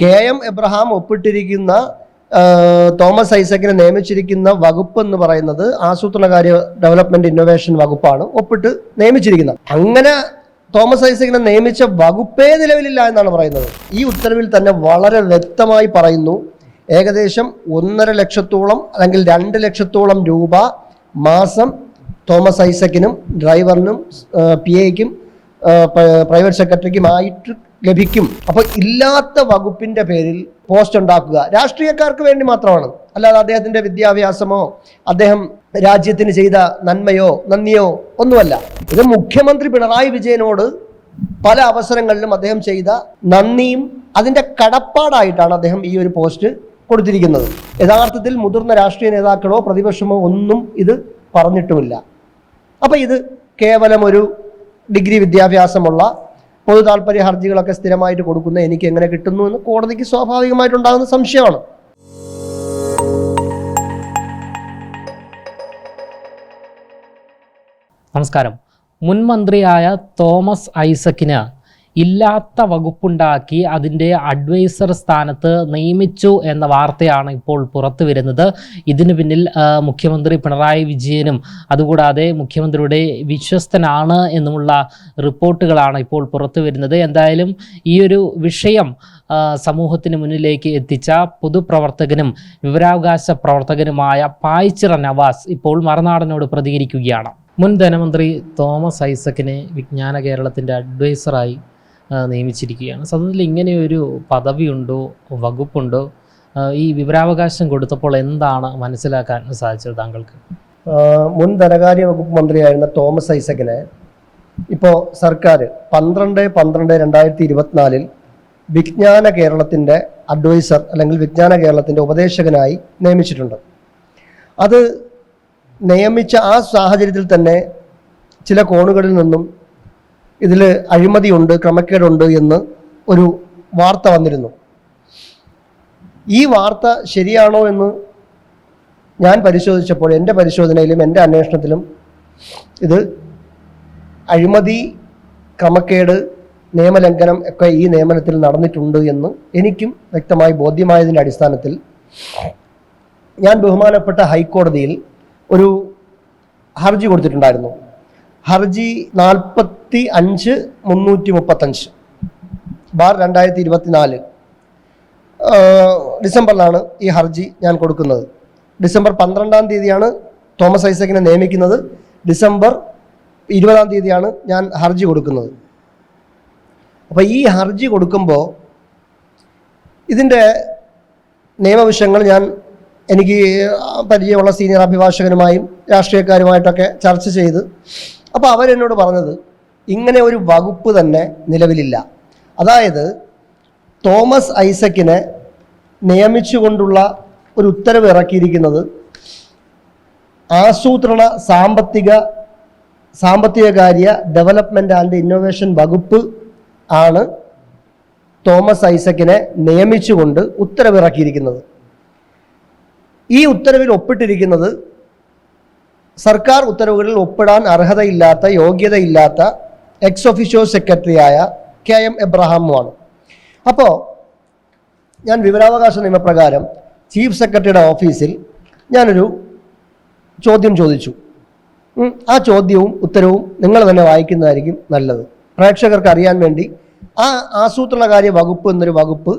K M Abraham ഒപ്പിട്ടിരിക്കുന്ന തോമസ് ഐസക്കിനെ നിയമിച്ചിരിക്കുന്ന വകുപ്പ് എന്ന് പറയുന്നത് ആസൂത്രണകാര്യ ഡെവലപ്മെന്റ് ഇന്നോവേഷൻ വകുപ്പാണ് ഒപ്പിട്ട് നിയമിച്ചിരിക്കുന്നത്. അങ്ങനെ തോമസ് ഐസക്കിനെ നിയമിച്ച വകുപ്പേ നിലവിലില്ല എന്നാണ് പറയുന്നത്. ഈ ഉത്തരവിൽ തന്നെ വളരെ വ്യക്തമായി പറയുന്നു ഏകദേശം ഒന്നര ലക്ഷത്തോളം അല്ലെങ്കിൽ രണ്ട് ലക്ഷത്തോളം രൂപ മാസം തോമസ് ഐസക്കിനും ഡ്രൈവറിനും പി എക്കും പ്രൈവറ്റ് സെക്രട്ടറിക്കുമായിട്ട് ലഭിക്കും. അപ്പോൾ ഇല്ലാത്ത വകുപ്പിന്റെ പേരിൽ പോസ്റ്റ് ഉണ്ടാക്കുക രാഷ്ട്രീയക്കാർക്ക് വേണ്ടി മാത്രമാണ്. അല്ലാതെ അദ്ദേഹത്തിന്റെ വിദ്യാഭ്യാസമോ അദ്ദേഹം രാജ്യത്തിന് ചെയ്ത നന്മയോ നന്ദിയോ ഒന്നുമല്ല. ഇത് മുഖ്യമന്ത്രി പിണറായി വിജയനോട് പല അവസരങ്ങളിലും അദ്ദേഹം ചെയ്ത നന്ദിയും അതിന്റെ കടപ്പാടായിട്ടാണ് അദ്ദേഹം ഈ ഒരു പോസ്റ്റ് കൊടുത്തിരിക്കുന്നത്. യഥാർത്ഥത്തിൽ മുതിർന്ന രാഷ്ട്രീയ നേതാക്കളോ പ്രതിപക്ഷമോ ഒന്നും ഇത് പറഞ്ഞിട്ടുമില്ല. അപ്പൊ ഇത് കേവലം ഒരു ഡിഗ്രി വിദ്യാഭ്യാസമുള്ള പൊതു താല്പര്യ ഹർജികളൊക്കെ സ്ഥിരമായിട്ട് കൊടുക്കുന്ന എനിക്ക് എങ്ങനെ കിട്ടുന്നു എന്ന് കോടതിക്ക് സ്വാഭാവികമായിട്ടുണ്ടാകുന്ന സംശയമാണ്. നമസ്കാരം. മുൻ മന്ത്രിയായ തോമസ് ഐസക്കിന് ഇല്ലാത്ത വകുപ്പുണ്ടാക്കി അതിന്റെ അഡ്വൈസർ സ്ഥാനത്ത് നിയമിച്ചു എന്ന വാർത്തയാണ് ഇപ്പോൾ പുറത്തു വരുന്നത്. ഇതിന് പിന്നിൽ മുഖ്യമന്ത്രി പിണറായി വിജയനും അതുകൂടാതെ മുഖ്യമന്ത്രിയുടെ വിശ്വസ്തനാണ് എന്നുമുള്ള റിപ്പോർട്ടുകളാണ് ഇപ്പോൾ പുറത്തു വരുന്നത്. എന്തായാലും ഈ ഒരു വിഷയം സമൂഹത്തിന് മുന്നിലേക്ക് എത്തിച്ച പൊതുപ്രവർത്തകനും വിവരാവകാശ പ്രവർത്തകനുമായ പായ്ച്ചിറ നവാസ് ഇപ്പോൾ മറുനാടനോട് പ്രതികരിക്കുകയാണ്. മുൻ ധനമന്ത്രി തോമസ് ഐസക്കിനെ വിജ്ഞാന കേരളത്തിന്റെ അഡ്വൈസറായി നിയമിച്ചിരിക്കുകയാണ്. സത്യത്തിൽ ഇങ്ങനെയൊരു പദവിയുണ്ടോ വകുപ്പുണ്ടോ ഈ വിവരാവകാശം കൊടുത്തപ്പോൾ എന്താണ് മനസ്സിലാക്കാൻ സാധിച്ചത് താങ്കൾക്ക്? മുൻ ധനകാര്യ വകുപ്പ് മന്ത്രിയായിരുന്ന തോമസ് ഐസക്കിനെ ഇപ്പോൾ സർക്കാർ പന്ത്രണ്ട് പന്ത്രണ്ട് രണ്ടായിരത്തി ഇരുപത്തിനാലിൽ വിജ്ഞാന കേരളത്തിന്റെ അഡ്വൈസർ അല്ലെങ്കിൽ വിജ്ഞാന കേരളത്തിന്റെ ഉപദേശകനായി നിയമിച്ചിട്ടുണ്ട്. അത് നിയമിച്ച ആ സാഹചര്യത്തിൽ തന്നെ ചില കോണുകളിൽ നിന്നും ഇതിൽ അഴിമതിയുണ്ട് ക്രമക്കേടുണ്ട് എന്ന് ഒരു വാർത്ത വന്നിരുന്നു. ഈ വാർത്ത ശരിയാണോ എന്ന് ഞാൻ പരിശോധിച്ചപ്പോൾ എന്റെ പരിശോധനയിലും എന്റെ അന്വേഷണത്തിലും ഇത് അഴിമതി ക്രമക്കേട് നിയമലംഘനം ഒക്കെ ഈ നിയമനത്തിൽ നടന്നിട്ടുണ്ട് എന്ന് എനിക്കും വ്യക്തമായി ബോധ്യമായതിന്റെ അടിസ്ഥാനത്തിൽ ഞാൻ ബഹുമാനപ്പെട്ട ഹൈക്കോടതിയിൽ ഒരു ഹർജി കൊടുത്തിട്ടുണ്ടായിരുന്നു. ഹർജി നാൽപ്പത്തി അഞ്ച് മുന്നൂറ്റി മുപ്പത്തഞ്ച്. ബാർ രണ്ടായിരത്തി ഇരുപത്തിനാല് ഡിസംബറിലാണ് ഈ ഹർജി ഞാൻ കൊടുക്കുന്നത്. ഡിസംബർ പന്ത്രണ്ടാം തീയതിയാണ് തോമസ് ഐസക്കിനെ നിയമിക്കുന്നത്. ഡിസംബർ ഇരുപതാം തീയതിയാണ് ഞാൻ ഹർജി കൊടുക്കുന്നത്. അപ്പോൾ ഈ ഹർജി കൊടുക്കുമ്പോൾ ഇതിന്റെ നിയമവിഷയങ്ങൾ ഞാൻ എനിക്ക് പരിചയമുള്ള സീനിയർ അഭിഭാഷകനുമായും രാഷ്ട്രീയക്കാരുമായിട്ടൊക്കെ ചർച്ച ചെയ്ത് അപ്പോൾ അവരെന്നോട് പറഞ്ഞത് ഇങ്ങനെ ഒരു വകുപ്പ് തന്നെ നിലവിലില്ല. അതായത് തോമസ് ഐസക്കിനെ നിയമിച്ചുകൊണ്ടുള്ള ഒരു ഉത്തരവ് ഇറക്കിയിരിക്കുന്നത് ആസൂത്രണ സാമ്പത്തിക സാമ്പത്തിക കാര്യ ഡെവലപ്മെന്റ് ആൻഡ് ഇന്നോവേഷൻ വകുപ്പ് ആണ് തോമസ് ഐസക്കിനെ നിയമിച്ചുകൊണ്ട് ഉത്തരവിറക്കിയിരിക്കുന്നത്. ഈ ഉത്തരവിൽ ഒപ്പിട്ടിരിക്കുന്നത് സർക്കാർ ഉത്തരവുകളിൽ ഒപ്പിടാൻ അർഹതയില്ലാത്ത യോഗ്യതയില്ലാത്ത എക്സ് ഒഫീഷ്യോ സെക്രട്ടറിയായ കെ എം എബ്രഹാമുമാണ്. അപ്പോൾ ഞാൻ വിവരാവകാശ നിയമപ്രകാരം ചീഫ് സെക്രട്ടറിയുടെ ഓഫീസിൽ ഞാനൊരു ചോദ്യം ചോദിച്ചു. ആ ചോദ്യവും ഉത്തരവും നിങ്ങൾ തന്നെ വായിക്കുന്നതായിരിക്കും നല്ലത്. പ്രേക്ഷകർക്ക് അറിയാൻ വേണ്ടി ആ ആസൂത്രണകാര്യ വകുപ്പ് എന്നൊരു വകുപ്പ്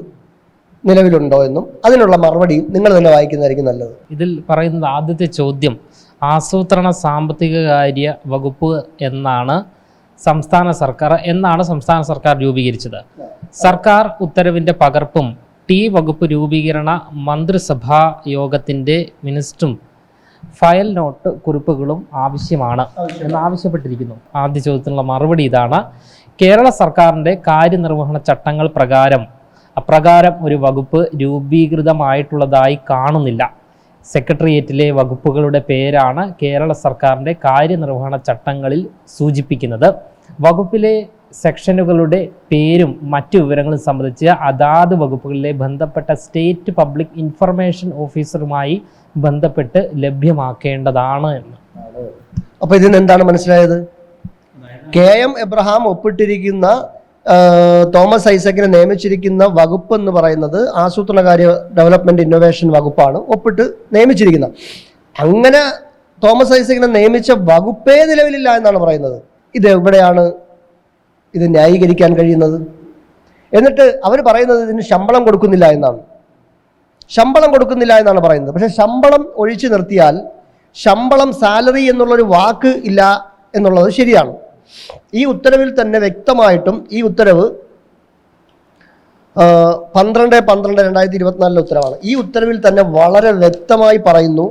നിലവിലുണ്ടോ എന്നും അതിനുള്ള മറുപടിയും നിങ്ങൾ തന്നെ വായിക്കുന്നതായിരിക്കും നല്ലത്. ഇതിൽ പറയുന്നത് ആദ്യത്തെ ചോദ്യം ആസൂത്രണ സാമ്പത്തിക കാര്യ വകുപ്പ് എന്നാണ് സംസ്ഥാന സർക്കാർ എന്നാണ് സംസ്ഥാന സർക്കാർ രൂപീകരിച്ചത്. സർക്കാർ ഉത്തരവിന്റെ പകർപ്പും ടി വകുപ്പ് രൂപീകരണ മന്ത്രിസഭാ യോഗത്തിന്റെ മിനിസ്റ്ററും ഫയൽ നോട്ട് കുറിപ്പുകളും ആവശ്യമാണ് എന്ന് ആവശ്യപ്പെട്ടിരിക്കുന്നു. ആദ്യ ചോദ്യത്തിനുള്ള മറുപടി ഇതാണ്. കേരള സർക്കാരിന്റെ കാര്യനിർവഹണ ചട്ടങ്ങൾ പ്രകാരം അപ്രകാരം ഒരു വകുപ്പ് രൂപീകൃതമായിട്ടുള്ളതായി കാണുന്നില്ല. സെക്രട്ടേറിയറ്റിലെ വകുപ്പുകളുടെ പേരാണ് കേരള സർക്കാരിന്റെ കാര്യനിർവഹണ ചട്ടങ്ങളിൽ സൂചിപ്പിക്കുന്നത്. വകുപ്പിലെ സെക്ഷനുകളുടെ പേരും മറ്റു വിവരങ്ങളും സംബന്ധിച്ച് അതാത് വകുപ്പുകളിലെ ബന്ധപ്പെട്ട സ്റ്റേറ്റ് പബ്ലിക് ഇൻഫർമേഷൻ ഓഫീസറുമായി ബന്ധപ്പെട്ട് ലഭ്യമാക്കേണ്ടതാണ് എന്ന്. അപ്പോൾ ഇതിന് എന്താണ് മനസ്സിലായത്? കെ എം എബ്രഹാം ഒപ്പിട്ടിരിക്കുന്ന തോമസ് ഐസക്കിനെ നിയമിച്ചിരിക്കുന്ന വകുപ്പ് എന്ന് പറയുന്നത് ആസൂത്രണകാര്യ ഡെവലപ്മെന്റ് ഇന്നോവേഷൻ വകുപ്പാണ് ഒപ്പിട്ട് നിയമിച്ചിരിക്കുന്നത്. അങ്ങനെ തോമസ് ഐസക്കിനെ നിയമിച്ച വകുപ്പേ നിലവിലില്ല എന്നാണ് പറയുന്നത്. ഇത് എവിടെയാണ് ഇത് ന്യായീകരിക്കാൻ കഴിയുന്നത്? എന്നിട്ട് അവർ പറയുന്നത് ഇതിന് ശമ്പളം കൊടുക്കുന്നില്ല എന്നാണ്. ശമ്പളം കൊടുക്കുന്നില്ല എന്നാണ് പറയുന്നത്. പക്ഷെ ശമ്പളം ഒഴിച്ചു നിർത്തിയാൽ ശമ്പളം സാലറി എന്നുള്ളൊരു വാക്ക് ഇല്ല എന്നുള്ളത് ശരിയാണ്. ഈ ഉത്തരവിൽ തന്നെ വ്യക്തമായിട്ടും ഈ ഉത്തരവ് പന്ത്രണ്ട് പന്ത്രണ്ട് രണ്ടായിരത്തി ഇരുപത്തിനാലിലെ ഉത്തരവാണ്. ഈ ഉത്തരവിൽ തന്നെ വളരെ വ്യക്തമായി പറയുന്നു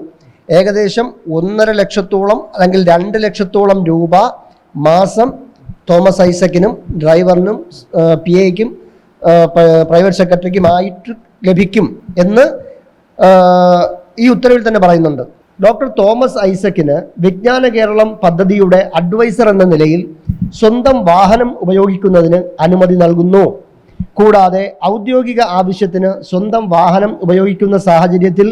ഏകദേശം ഒന്നര ലക്ഷത്തോളം അല്ലെങ്കിൽ രണ്ട് ലക്ഷത്തോളം രൂപ മാസം തോമസ് ഐസക്കിനും ഡ്രൈവറിനും പി എക്കും പ്രൈവറ്റ് സെക്രട്ടറിക്കും ആയിട്ട് ലഭിക്കും എന്ന് ഈ ഉത്തരവിൽ തന്നെ പറയുന്നുണ്ട്. ഡോക്ടർ തോമസ് ഐസക്കിന് വിജ്ഞാന കേരളം പദ്ധതിയുടെ അഡ്വൈസർ എന്ന നിലയിൽ സ്വന്തം വാഹനം ഉപയോഗിക്കുന്നതിന് അനുമതി നൽകുന്നു. കൂടാതെ ഔദ്യോഗിക ആവശ്യത്തിന് സ്വന്തം വാഹനം ഉപയോഗിക്കുന്ന സാഹചര്യത്തിൽ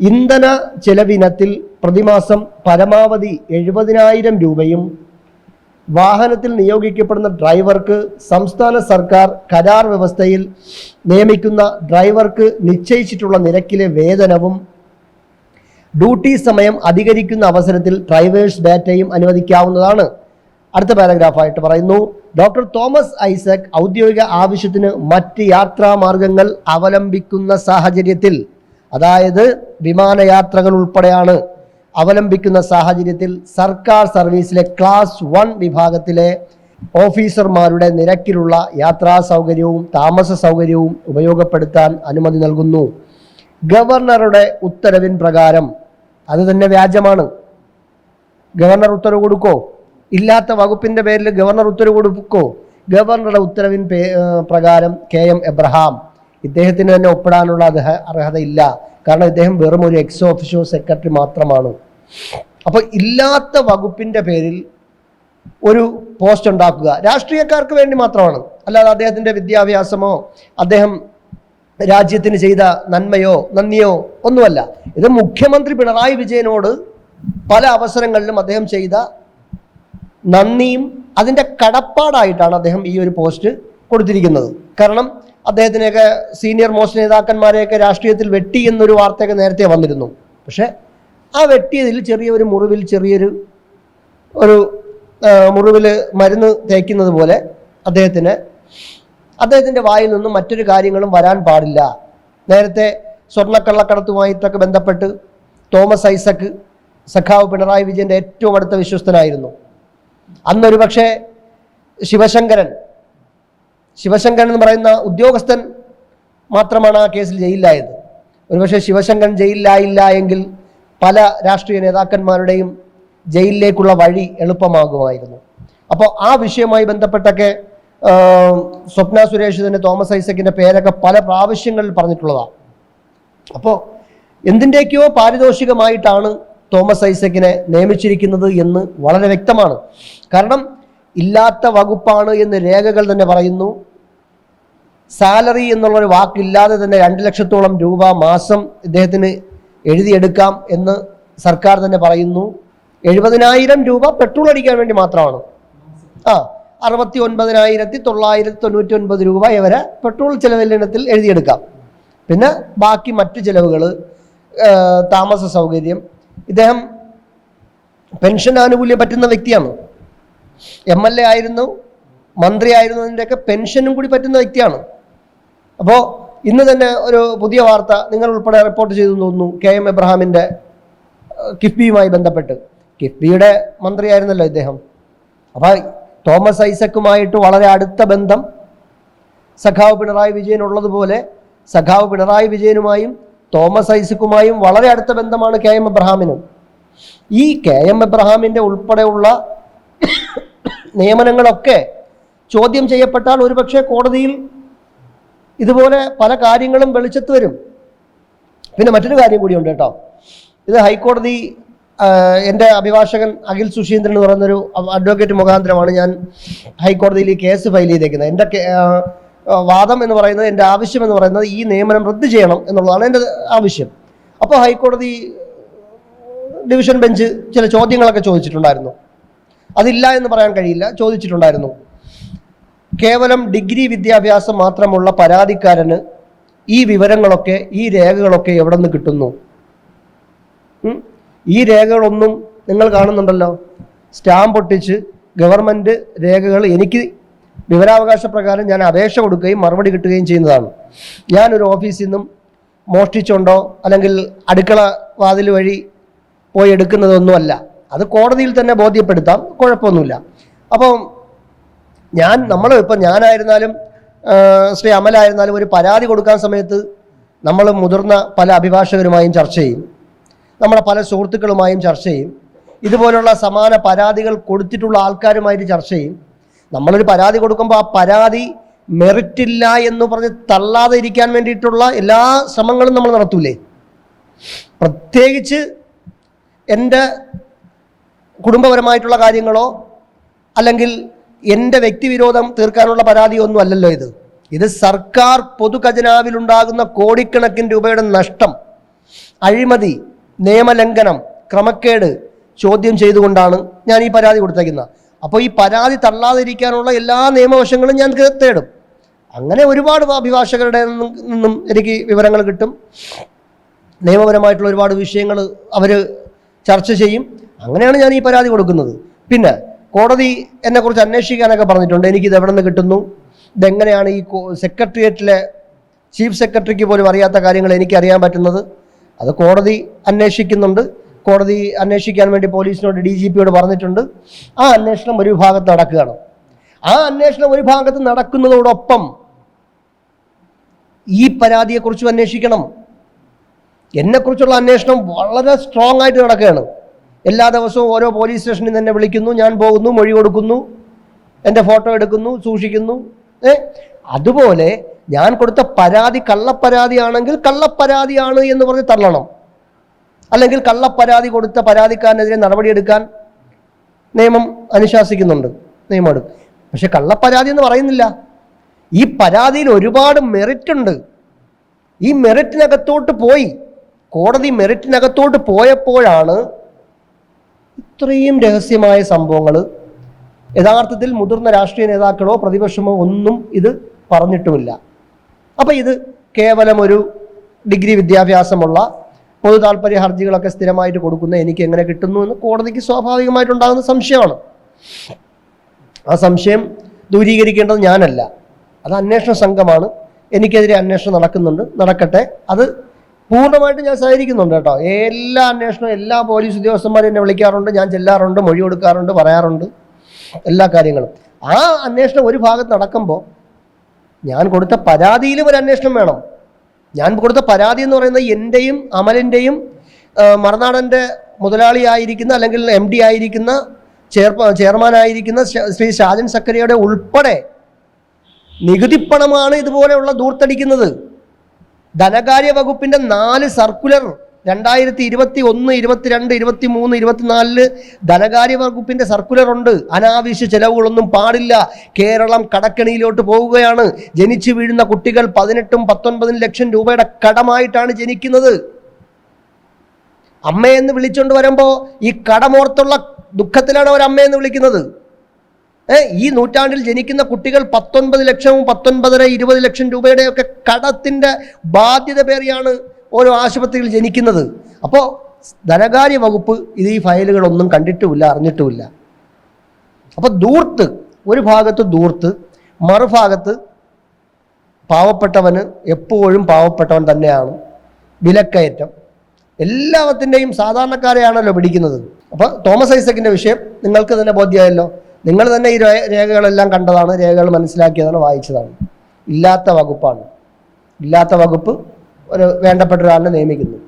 ഇന്ധന ചെലവിനത്തിൽ പ്രതിമാസം പരമാവധി എഴുപതിനായിരം രൂപയും വാഹനത്തിൽ നിയോഗിക്കപ്പെടുന്ന ഡ്രൈവർക്ക് സംസ്ഥാന സർക്കാർ കരാർ വ്യവസ്ഥയിൽ നിയമിക്കുന്ന ഡ്രൈവർക്ക് നിശ്ചയിച്ചിട്ടുള്ള നിരക്കിലെ വേതനവും ഡ്യൂട്ടി സമയം അധികരിക്കുന്ന അവസരത്തിൽ ഡ്രൈവേഴ്സ് ഡാറ്റയും അനുവദിക്കാവുന്നതാണ്. അടുത്ത പാരഗ്രാഫായിട്ട് പറയുന്നു ഡോക്ടർ തോമസ് ഐസക് ഔദ്യോഗിക ആവശ്യത്തിന് മറ്റ് യാത്രാമാർഗങ്ങൾ അവലംബിക്കുന്ന സാഹചര്യത്തിൽ അതായത് വിമാനയാത്രകൾ ഉൾപ്പെടെയാണ് അവലംബിക്കുന്ന സാഹചര്യത്തിൽ സർക്കാർ സർവീസിലെ ക്ലാസ് വൺ വിഭാഗത്തിലെ ഓഫീസർമാരുടെ നിരക്കിലുള്ള യാത്രാ സൗകര്യവും താമസ സൗകര്യവും ഉപയോഗപ്പെടുത്താൻ അനുമതി നൽകുന്നു. ഗവർണറുടെ ഉത്തരവിൻ പ്രകാരം അത് തന്നെ വ്യാജമാണ്. ഗവർണർ ഉത്തരവ് കൊടുക്കോ? ഇല്ലാത്ത വകുപ്പിന്റെ പേരിൽ ഗവർണർ ഉത്തരവ് കൊടുക്കോ? ഗവർണറുടെ ഉത്തരവിൻ പ്രകാരം കെ എം എബ്രഹാം ഇദ്ദേഹത്തിന് തന്നെ ഒപ്പിടാനുള്ള അർഹ- അർഹതയില്ല. കാരണം ഇദ്ദേഹം വെറും ഒരു എക്സ് ഓഫീഷ്യോ സെക്രട്ടറി മാത്രമാണ്. അപ്പോൾ ഇല്ലാത്ത വകുപ്പിന്റെ പേരിൽ ഒരു പോസ്റ്റ് ഉണ്ടാക്കുക രാഷ്ട്രീയക്കാർക്ക് വേണ്ടി മാത്രമാണ്. അല്ലാതെ അദ്ദേഹത്തിന്റെ വിദ്യാഭ്യാസമോ അദ്ദേഹം രാജ്യത്തിന് ചെയ്ത നന്മയോ നന്ദിയോ ഒന്നുമല്ല. ഇത് മുഖ്യമന്ത്രി പിണറായി വിജയനോട് പല അവസരങ്ങളിലും അദ്ദേഹം ചെയ്ത നന്ദിയും അതിന്റെ കടപ്പാടായിട്ടാണ് അദ്ദേഹം ഈ ഒരു പോസ്റ്റ് കൊടുത്തിരിക്കുന്നത്. കാരണം അദ്ദേഹത്തിനെയൊക്കെ സീനിയർ മോസ്റ്റ് നേതാക്കന്മാരെയൊക്കെ രാഷ്ട്രീയത്തിൽ വെട്ടി എന്നൊരു വാർത്തയൊക്കെ നേരത്തെ വന്നിരുന്നു. പക്ഷേ ആ വെട്ടിയതിൽ ചെറിയൊരു മുറിവിൽ ചെറിയൊരു ഒരു മുറിവിൽ മരുന്ന് തേക്കുന്നത് പോലെ അദ്ദേഹത്തിന് അദ്ദേഹത്തിന്റെ വായിൽ നിന്നും മറ്റൊരു കാര്യങ്ങളും വരാൻ പാടില്ല. നേരത്തെ സ്വർണക്കള്ളക്കടത്തുമായിട്ടൊക്കെ ബന്ധപ്പെട്ട് തോമസ് ഐസക്ക് സഖാവ് പിണറായി വിജയന്റെ ഏറ്റവും അടുത്ത വിശ്വസ്തനായിരുന്നു. അന്നൊരു പക്ഷേ ശിവശങ്കരൻ ശിവശങ്കരൻ എന്ന് പറയുന്ന ഉദ്യോഗസ്ഥൻ മാത്രമാണ് ആ കേസിൽ ജയിലിലായത്. ഒരുപക്ഷെ ശിവശങ്കരൻ ജയിലിലായില്ല എങ്കിൽ പല രാഷ്ട്രീയ നേതാക്കന്മാരുടെയും ജയിലിലേക്കുള്ള വഴി എളുപ്പമാകുമായിരുന്നു. അപ്പോൾ ആ വിഷയവുമായി ബന്ധപ്പെട്ടൊക്കെ സ്വപ്ന സുരേഷ് തന്നെ തോമസ് ഐസക്കിന്റെ പേരൊക്കെ പല പ്രാവശ്യങ്ങളിൽ പറഞ്ഞിട്ടുള്ളതാണ്. അപ്പോൾ എന്തിന്റെയൊക്കെയോ പാരിതോഷികമായിട്ടാണ് തോമസ് ഐസക്കിനെ നിയമിച്ചിരിക്കുന്നത് എന്ന് വളരെ വ്യക്തമാണ്. കാരണം ഇല്ലാത്ത വകുപ്പാണ് എന്ന് രേഖകൾ തന്നെ പറയുന്നു. സാലറി എന്നുള്ളൊരു വാക്കില്ലാതെ തന്നെ രണ്ട് ലക്ഷത്തോളം രൂപ മാസം ഇദ്ദേഹത്തിന് എഴുതിയെടുക്കാം എന്ന് സർക്കാർ തന്നെ പറയുന്നു. എഴുപതിനായിരം രൂപ പെട്രോൾ അടിക്കാൻ വേണ്ടി മാത്രമാണ്. ആ അറുപത്തി ഒൻപതിനായിരത്തി തൊള്ളായിരത്തി തൊണ്ണൂറ്റി ഒൻപത് രൂപ വരെ പെട്രോൾ ചെലവിനത്തിൽ എഴുതിയെടുക്കാം. പിന്നെ ബാക്കി മറ്റു ചിലവുകൾ താമസ സൗകര്യം. ഇദ്ദേഹം പെൻഷൻ ആനുകൂല്യം പറ്റുന്ന വ്യക്തിയാണ്. എം എൽ എ ആയിരുന്നു മന്ത്രി ആയിരുന്നതിന്റെയൊക്കെ പെൻഷനും കൂടി പറ്റുന്ന വ്യക്തിയാണ്. അപ്പോൾ ഇന്ന് തന്നെ ഒരു പുതിയ വാർത്ത നിങ്ങൾ ഉൾപ്പെടെ റിപ്പോർട്ട് ചെയ്തു തോന്നുന്നു കെ എം എബ്രഹാമിന്റെ കിഫ്ബിയുമായി ബന്ധപ്പെട്ട്. കിഫ്ബിയുടെ മന്ത്രിയായിരുന്നല്ലോ ഇദ്ദേഹം. അപ്പോൾ തോമസ് ഐസക്കുമായിട്ട് വളരെ അടുത്ത ബന്ധം. സഖാവ് പിണറായി വിജയൻ ഉള്ളതുപോലെ സഖാവ് പിണറായി വിജയനുമായും തോമസ് ഐസക്കുമായും വളരെ അടുത്ത ബന്ധമാണ് കെ എം എബ്രഹാമിനും ഈ കെ എം എബ്രഹാമിന്റെ ഉൾപ്പെടെയുള്ള നിയമനങ്ങളൊക്കെ ചോദ്യം ചെയ്യപ്പെട്ടാൽ ഒരുപക്ഷെ കോടതിയിൽ ഇതുപോലെ പല കാര്യങ്ങളും വെളിച്ചത്ത് വരും. പിന്നെ മറ്റൊരു കാര്യം കൂടിയുണ്ട് കേട്ടോ. ഇത് ഹൈക്കോടതി എന്റെ അഭിഭാഷകൻ അഖിൽ സുശീന്ദ്രൻ എന്ന് പറയുന്നൊരു അഡ്വക്കേറ്റ് മുഖാന്തരമാണ് ഞാൻ ഹൈക്കോടതിയിൽ ഈ കേസ് ഫയൽ ചെയ്തേക്കുന്നത്. എന്റെ വാദം എന്ന് പറയുന്നത് എന്റെ ആവശ്യം എന്ന് പറയുന്നത് ഈ നിയമനം റദ്ദ് ചെയ്യണം എന്നുള്ളതാണ് എന്റെ ആവശ്യം. അപ്പോൾ ഹൈക്കോടതി ഡിവിഷൻ ബെഞ്ച് ചില ചോദ്യങ്ങളൊക്കെ ചോദിച്ചിട്ടുണ്ടായിരുന്നു. അതില്ല എന്ന് പറയാൻ കഴിയില്ല ചോദിച്ചിട്ടുണ്ടായിരുന്നു. കേവലം ഡിഗ്രി വിദ്യാഭ്യാസം മാത്രമുള്ള പരാതിക്കാരന് ഈ വിവരങ്ങളൊക്കെ ഈ രേഖകളൊക്കെ എവിടെ നിന്ന് കിട്ടുന്നു? ഈ രേഖകളൊന്നും നിങ്ങൾ കാണുന്നുണ്ടല്ലോ. സ്റ്റാമ്പ് ഒട്ടിച്ച് ഗവൺമെന്റ് രേഖകൾ എനിക്ക് വിവരാവകാശ പ്രകാരം ഞാൻ അപേക്ഷ കൊടുക്കുകയും മറുപടി കിട്ടുകയും ചെയ്യുന്നതാണ്. ഞാനൊരു ഓഫീസിൽ നിന്നും മോഷ്ടിച്ചുണ്ടോ അല്ലെങ്കിൽ അടുക്കള വാതിൽ വഴി പോയി എടുക്കുന്നതൊന്നുമല്ല. അത് കോടതിയിൽ തന്നെ ബോധ്യപ്പെടുത്താം കുഴപ്പമൊന്നുമില്ല. അപ്പം ഞാൻ നമ്മൾ ഇപ്പം ഞാനായിരുന്നാലും ശ്രീ അമലായിരുന്നാലും ഒരു പരാതി കൊടുക്കാൻ സമയത്ത് നമ്മൾ മുതിർന്ന പല അഭിഭാഷകരുമായും ചർച്ച ചെയ്യും. നമ്മുടെ പല സുഹൃത്തുക്കളുമായും ചർച്ച ചെയ്യും. ഇതുപോലുള്ള സമാന പരാതികൾ കൊടുത്തിട്ടുള്ള ആൾക്കാരുമായിട്ട് ചർച്ച ചെയ്യും. നമ്മളൊരു പരാതി കൊടുക്കുമ്പോൾ ആ പരാതി മെറിറ്റ് ഇല്ല എന്ന് പറഞ്ഞ് തള്ളാതെ ഇരിക്കാൻ വേണ്ടിയിട്ടുള്ള എല്ലാ ശ്രമങ്ങളും നമ്മൾ നടത്തൂലേ? പ്രത്യേകിച്ച് എന്റെ കുടുംബപരമായിട്ടുള്ള കാര്യങ്ങളോ അല്ലെങ്കിൽ എന്റെ വ്യക്തിവിരോധം തീർക്കാനുള്ള പരാതിയൊന്നും അല്ലല്ലോ ഇത്. ഇത് സർക്കാർ പൊതുഖജനാവിലുണ്ടാകുന്ന കോടിക്കണക്കിന് രൂപയുടെ നഷ്ടം അഴിമതി നിയമലംഘനം ക്രമക്കേട് ചോദ്യം ചെയ്തുകൊണ്ടാണ് ഞാൻ ഈ പരാതി കൊടുത്തേക്കുന്നത്. അപ്പോൾ ഈ പരാതി തള്ളാതിരിക്കാനുള്ള എല്ലാ നിയമവശങ്ങളും ഞാൻ തേടും. അങ്ങനെ ഒരുപാട് അഭിഭാഷകരുടെ നിന്നും എനിക്ക് വിവരങ്ങൾ കിട്ടും. നിയമപരമായിട്ടുള്ള ഒരുപാട് വിഷയങ്ങൾ അവർ ചർച്ച ചെയ്യും. അങ്ങനെയാണ് ഞാൻ ഈ പരാതി കൊടുക്കുന്നത്. പിന്നെ കോടതി എന്നെക്കുറിച്ച് അന്വേഷിക്കാനൊക്കെ പറഞ്ഞിട്ടുണ്ട്. എനിക്കിത് എവിടെ നിന്ന് കിട്ടുന്നു? ഇതെങ്ങനെയാണ് ഈ സെക്രട്ടേറിയറ്റിലെ ചീഫ് സെക്രട്ടറിക്ക് പോലും അറിയാത്ത കാര്യങ്ങൾ എനിക്ക് അറിയാൻ പറ്റുന്നത്? അത് കോടതി അന്വേഷിക്കുന്നുണ്ട്. കോടതി അന്വേഷിക്കാൻ വേണ്ടി പോലീസിനോട് ഡി ജി പിയോട് പറഞ്ഞിട്ടുണ്ട്. ആ അന്വേഷണം ഒരു ഭാഗത്ത് നടക്കുകയാണ്. ആ അന്വേഷണം ഒരു ഭാഗത്ത് നടക്കുന്നതോടൊപ്പം ഈ പരാതിയെക്കുറിച്ചും അന്വേഷിക്കണം. എന്നെക്കുറിച്ചുള്ള അന്വേഷണം വളരെ സ്ട്രോങ് ആയിട്ട് നടക്കുകയാണ്. എല്ലാ ദിവസവും ഓരോ പോലീസ് സ്റ്റേഷനിൽ തന്നെ വിളിക്കുന്നു. ഞാൻ പോകുന്നു മൊഴി കൊടുക്കുന്നു എന്റെ ഫോട്ടോ എടുക്കുന്നു സൂക്ഷിക്കുന്നു. ഏ? അതുപോലെ ഞാൻ കൊടുത്ത പരാതി കള്ളപ്പരാതിയാണെങ്കിൽ കള്ളപ്പരാതിയാണ് എന്ന് പറഞ്ഞ് തള്ളണം. അല്ലെങ്കിൽ കള്ളപ്പരാതി കൊടുത്ത പരാതിക്കാരനെതിരെ നടപടിയെടുക്കാൻ നിയമം അനുശാസിക്കുന്നുണ്ട്. നിയമം എടുക്കും. പക്ഷെ കള്ളപ്പരാതി എന്ന് പറയുന്നില്ല. ഈ പരാതിയിൽ ഒരുപാട് മെറിറ്റ് ഉണ്ട്. ഈ മെറിറ്റിനകത്തോട്ട് പോയി. കോടതി മെറിറ്റിനകത്തോട്ട് പോയപ്പോഴാണ് ഇത്രയും രഹസ്യമായ സംഭവങ്ങൾ യഥാർത്ഥത്തിൽ മുതിർന്ന രാഷ്ട്രീയ നേതാക്കളോ പ്രതിപക്ഷമോ ഒന്നും ഇത് പറഞ്ഞിട്ടുമില്ല. അപ്പം ഇത് കേവലം ഒരു ഡിഗ്രി വിദ്യാഭ്യാസമുള്ള പൊതു താല്പര്യ ഹർജികളൊക്കെ സ്ഥിരമായിട്ട് കൊടുക്കുന്ന എനിക്ക് എങ്ങനെ കിട്ടുന്നു എന്ന് കോടതിക്ക് സ്വാഭാവികമായിട്ടുണ്ടാകുന്ന സംശയമാണ്. ആ സംശയം ദൂരീകരിക്കേണ്ടത് ഞാനല്ല. അത് അന്വേഷണ സംഘമാണ്. എനിക്കെതിരെ അന്വേഷണം നടക്കുന്നുണ്ട്. നടക്കട്ടെ. അത് പൂർണമായിട്ട് ഞാൻ സഹകരിക്കുന്നുണ്ട് കേട്ടോ. എല്ലാ അന്വേഷണവും എല്ലാ പോലീസ് ഉദ്യോഗസ്ഥന്മാരും എന്നെ വിളിക്കാറുണ്ട്. ഞാൻ ചെല്ലാറുണ്ട് മൊഴി കൊടുക്കാറുണ്ട് പറയാറുണ്ട്. എല്ലാ കാര്യങ്ങളും. ആ അന്വേഷണം ഒരു ഭാഗത്ത് നടക്കുമ്പോൾ ഞാൻ കൊടുത്ത പരാതിയിലും ഒരു അന്വേഷണം വേണം. ഞാൻ കൊടുത്ത പരാതി എന്ന് പറയുന്നത് എന്റെയും അമലിന്റെയും മറുനാടന്റെ മുതലാളിയായിരിക്കുന്ന അല്ലെങ്കിൽ എം ഡി ആയിരിക്കുന്ന ചെയർ ചെയർമാനായിരിക്കുന്ന ശ്രീ ഷാജൻ സക്കരയുടെ ഉൾപ്പെടെ നികുതിപ്പണമാണ് ഇതുപോലെയുള്ള ദൂർത്തടിക്കുന്നത്. ധനകാര്യ വകുപ്പിന്റെ നാല് സർക്കുലർ രണ്ടായിരത്തി ഇരുപത്തി ഒന്ന് ഇരുപത്തിരണ്ട് ഇരുപത്തി മൂന്ന് ഇരുപത്തിനാലിൽ ധനകാര്യ വകുപ്പിന്റെ സർക്കുലർ ഉണ്ട്. അനാവശ്യ ചെലവുകളൊന്നും പാടില്ല. കേരളം കടക്കണിയിലോട്ട് പോവുകയാണ്. ജനിച്ചു വീഴുന്ന കുട്ടികൾ പതിനെട്ടും പത്തൊൻപതും ലക്ഷം രൂപയുടെ കടമായിട്ടാണ് ജനിക്കുന്നത്. അമ്മയെന്ന് വിളിച്ചുകൊണ്ട് വരുമ്പോൾ ഈ കടമോർത്തുള്ള ദുഃഖത്തിലാണ് അവർ അമ്മയെന്ന് വിളിക്കുന്നത്. ഈ നൂറ്റാണ്ടിൽ ജനിക്കുന്ന കുട്ടികൾ പത്തൊൻപത് ലക്ഷവും പത്തൊൻപതര ഇരുപത് ലക്ഷം രൂപയുടെയൊക്കെ കടത്തിന്റെ ബാധ്യത പേറിയാണ് ഓരോ ആശുപത്രിയിൽ ജനിക്കുന്നത്. അപ്പോൾ ധനകാര്യ വകുപ്പ് ഇത് ഈ ഫയലുകളൊന്നും കണ്ടിട്ടുമില്ല അറിഞ്ഞിട്ടുമില്ല. അപ്പോൾ ദൂർത്ത് ഒരു ഭാഗത്ത് ദൂർത്ത് മറുഭാഗത്ത് പാവപ്പെട്ടവന് എപ്പോഴും പാവപ്പെട്ടവൻ തന്നെയാണ്. വിലക്കയറ്റം. എല്ലാത്തിന്റെയും സാധാരണക്കാരെയാണല്ലോ പിടിക്കുന്നത്. അപ്പോൾ തോമസ് ഐസക്കിന്റെ വിഷയം നിങ്ങൾക്ക് തന്നെ ബോധ്യമായല്ലോ. നിങ്ങൾ തന്നെ ഈ രേഖകളെല്ലാം കണ്ടതാണ് രേഖകൾ മനസ്സിലാക്കിയതാണ് വായിച്ചതാണ്. ഇല്ലാത്ത വകുപ്പാണ്. ഇല്ലാത്ത വകുപ്പ് ഒരു വേണ്ടപ്പെട്ട ഒരാളിനെ നിയമിക്കുന്നു.